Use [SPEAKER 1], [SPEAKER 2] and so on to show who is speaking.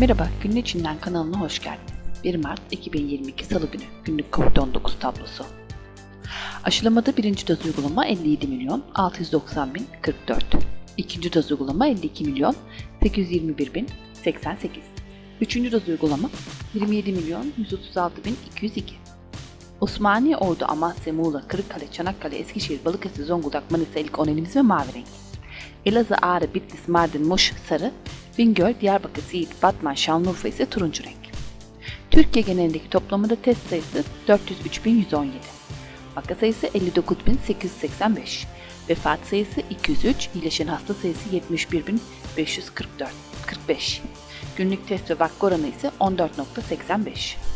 [SPEAKER 1] Merhaba, Günün İçinden kanalına hoş geldiniz. 1 Mart 2022 Salı günü günlük COVID-19 tablosu. Aşılamada birinci doz uygulama 57 milyon 690 bin 44. İkinci doz uygulama 52 milyon 821 bin 88. Üçüncü doz uygulama 27 milyon 136 bin 202. Osmaniye, Ordu, Amasya, Muğla, Kırıkkale, Çanakkale, Eskişehir, Balıkesir, Zonguldak, Manisa, ilk 10 elimiz ve mavi renk. Elazığ, Ağrı, Bitlis, Mardin, Muş, Sarı, Bingöl, Diyarbakır, Siirt, Batman, Şanlıurfa ise turuncu renk. Türkiye genelindeki toplamında test sayısı 403.117. Vaka sayısı 59.885. Vefat sayısı 203, iyileşen hasta sayısı 71.544. 45. Günlük test ve vaka oranı ise 14.85.